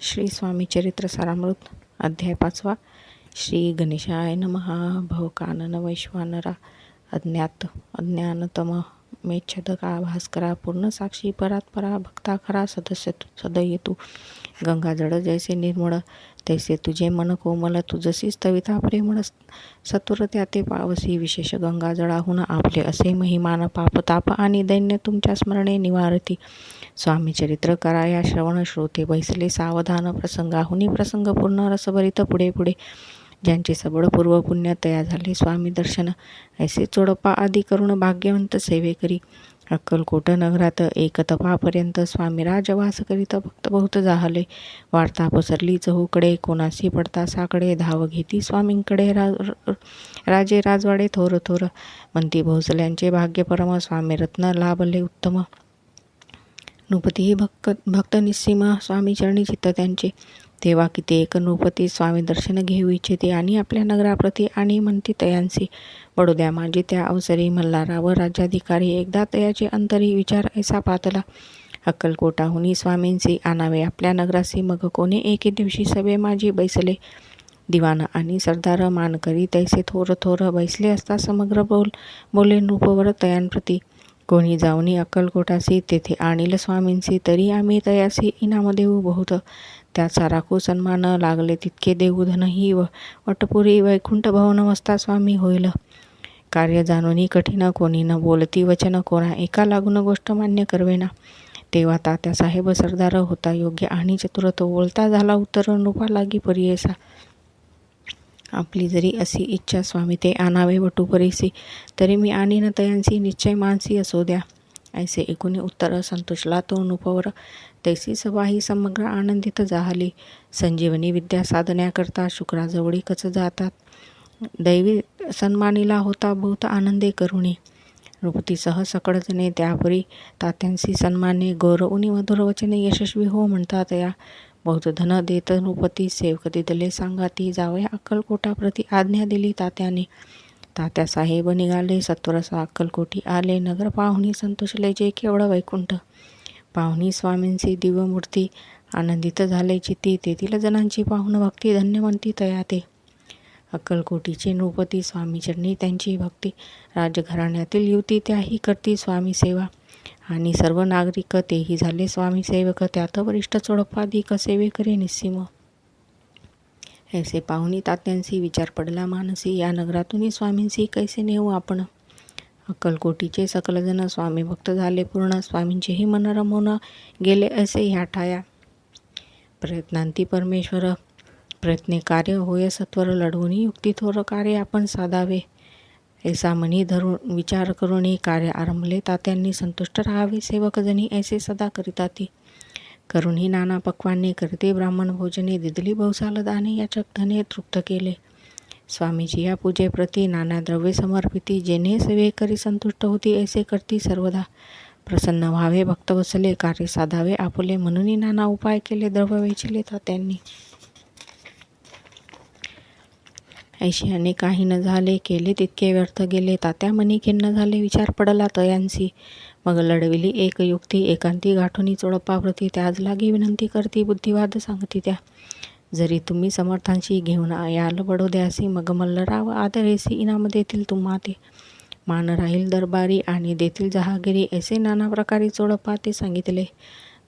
श्री स्वामी चरित्र सारामृत अध्याय पाचवा. श्री गणेशाय नमहा भवकानन वैश्वानरा अज्ञात अज्ञानतम मेच्छदका भास्करा पूर्ण साक्षी परात्परा भक्ता खरा सदस्य सदयेतू गंगा जड जैसे निर्मळ तैसे तुझे मन कोमल तू जशी स्तविता प्रेमळ सत्वर त्या ते पावसी विशेष गंगा जळाहून आपले असे महिमान पापताप आणि दैन्य तुमच्या स्मरणे निवारती. स्वामी चरित्र कराया श्रवण श्रोते बैसले सावधान प्रसंगाहुनी प्रसंग पूर्ण रसभरित पुढे पुढे. ज्यांचे सबळ पूर्व पुण्य तया झाले स्वामी दर्शन. ऐसे चोडपा आदी करून भाग्यवंत सेवेकरी अक्कलकोट नगरात एक तपापर्यंत स्वामी राजवास करीत भक्त बहुत जाहले वार्ता पसरली चहूकडे कोणासी पडता साकडे. धाव घेती स्वामींकडे रा राजे राजवाडे थोर थोर. म्हणती भोसल्यांचे भाग्यपरम स्वामी रत्न लाभले उत्तम. नृपती भक्त भक्त निस्सीम स्वामी चरणी चित्त त्यांचे. तेव्हा किती एक नृपती स्वामी दर्शन घेऊ इच्छिते आणि आपल्या नगराप्रती आणि म्हणती तयांसी. बडोद्या माझे त्या अवसरी मल्हारा व राज्याधिकारी एकदा तयाचे अंतरी विचार ऐसा पातला. अक्कलकोटाहून स्वामींसी आणावे आपल्या नगरासी मग कोणी एके दिवशी सभे माझी बैसले. दिवान आणि सरदार मानकरी तैसे थोर थोर बैसले असता समग्र बोल बोले नृपवर तयांप्रती. कोणी जाऊनी अक्कलकोटासी तेथे आणील स्वामींसी तरी आम्ही तयासी इनाम देऊ बहुत. त्याचा राखू सन्मान लागले तितके देऊ धनही व वटपुरी वैकुंठ भवन वस्ता स्वामी होईल. कार्य जाणून कठीण कोणी न बोलती वचन कोणा एका लागून गोष्ट मान्य करवेना. तेव्हा तात्या साहेब सरदार होता योग्य आणि चतुर तो बोलता झाला उत्तर नृपा लागी परियेसा. आपली जरी अशी इच्छा स्वामी ते आणावे वटुपरीसी तरी मी आणि न तयांसी निश्चय मानसी असो द्या. ऐसे एकूणी उत्तर संतोषला तो नुपवर तैसी सभा समग्र आनंदित जाहली संजीवनी विद्या साधण्याकरता शुक्राजवळीकच जातात. दैवी सन्मानीला होता बहुत आनंदे करुणी. नृपतीसह सकळजने त्यापरी. तात्यांशी सन्माने गौरवनी मधुर वचने यशस्वी हो म्हणतात या. बहुत धन देत नृपती सेवक दिदले सांगाती जावया अक्कलकोटाप्रती आज्ञा दिली तात्याने. तात्या साहेब निघाले सत्वरसा अक्कलकोटी आले नगर पाहुणी संतोषले जे केवळ वैकुंठ. पाहुणी स्वामींची दिव्यमूर्ती आनंदित झाले चित्ती तेथील जणांची पाहुण भक्ती धन्यवंती म्हणती ते अक्कलकोटीचे नृपती स्वामीचरणी त्यांची भक्ती. राजघराण्यातील युती त्याही करती स्वामी सेवा. आणि सर्व नागरिक तेही झाले. स्वामी सेवक त्यात वरिष्ठ चोडपाधिक सेवेकरी निस्सीम. ऐसे पाहुणी तात्यांशी विचार पडला मानसी. या नगरातूनही स्वामींशी कैसे नेऊ आपण? अक्कलकोटीचे सकलजन स्वामी भक्त झाले पूर्ण. स्वामींचेही मन रमवून गेले असे ह्या ठाया. प्रयत्नांती परमेश्वर प्रयत्ने कार्य होय सत्वर लढवून युक्ती थोर कार्य आपण साधावे. ऐसा मनी धरून विचार करूनही कार्य आरंभले. तात्यांनी संतुष्ट राहावे. सेवकजनी ऐसे सदा करिताती करूनही नाना पक्वांनी करते. ब्राह्मण भोजने दिदली बहुसाल दाने. याचक धने तृप्त केले. स्वामीजी या पूजेप्रती नाना द्रव्ये समर्पिती. जेने सेवे करी संतुष्ट होती ऐसे करती सर्वदा. प्रसन्न व्हावे भक्त बसले कार्य साधावे आपुले म्हणूनही नाना उपाय केले द्रव्य वेचिले त्यांनी ऐशी आणि काही न झाले केले तितके व्यर्थ गेले तात्या मनी खिन्न झाले विचार पडला तयांसी मग लढविली एक युक्ती एकांती गाठोनी चोडपाप्रती त्याज लागी विनंती करती बुद्धिवाद सांगती त्या. जरी तुम्ही समर्थांशी घेऊन याल बडोद्यासी मग मल्लराव आदरेसी इनाम देतील तुम्हा ते मान राहील दरबारी आणि देतील जहागिरी ऐसे नाना प्रकारे चोडप्पा ते सांगितले.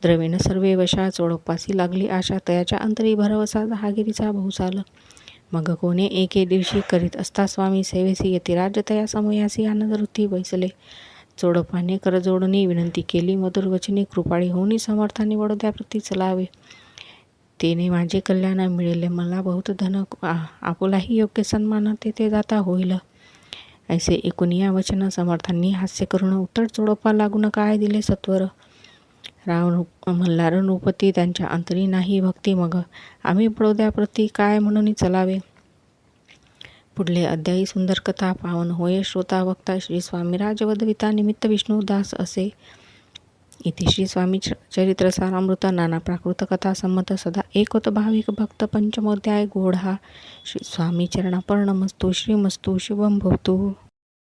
द्रवीण सर्वे वशा चोडप्पासी लागली आशा तयाच्या अंतरी भरवसा जहागिरीचा बहुसाल मग कोणे एके दिवशी करीत असता स्वामी सेवेसी येते राजतया समयासी आनंदवृत्ती बैसले चोडपाने करजोडणी विनंती केली मधुरवचने कृपाळी होऊनी समर्थाने वडोद्याप्रती चलावे. तेने माझे कल्याण मिळेले मला बहुत धन आपुलाही योग्य सन्मान तेथे जाता होईल. ऐसे एकूण या वचन समर्थांनी हास्य करून उत्तर चोडपा लागून काय दिले सत्वर? रावण म्हणला नृपती त्यांच्या अंतरी नाही भक्ती मग. आम्ही बडोद्याप्रती काय म्हणून चलावे? पुढले अध्यायी सुंदर कथा पावन होय श्रोता वक्ता श्री स्वामी राजवदविता निमित्त विष्णुदास असे. इथे श्री स्वामी चरित्र सारामृत नाना प्राकृत कथा संमत सदा होत भाविक भक्त पंचमोध्याय गोढा. श्री स्वामी चरणापर्णमस्तु श्रीमस्तु शुभम भवतु.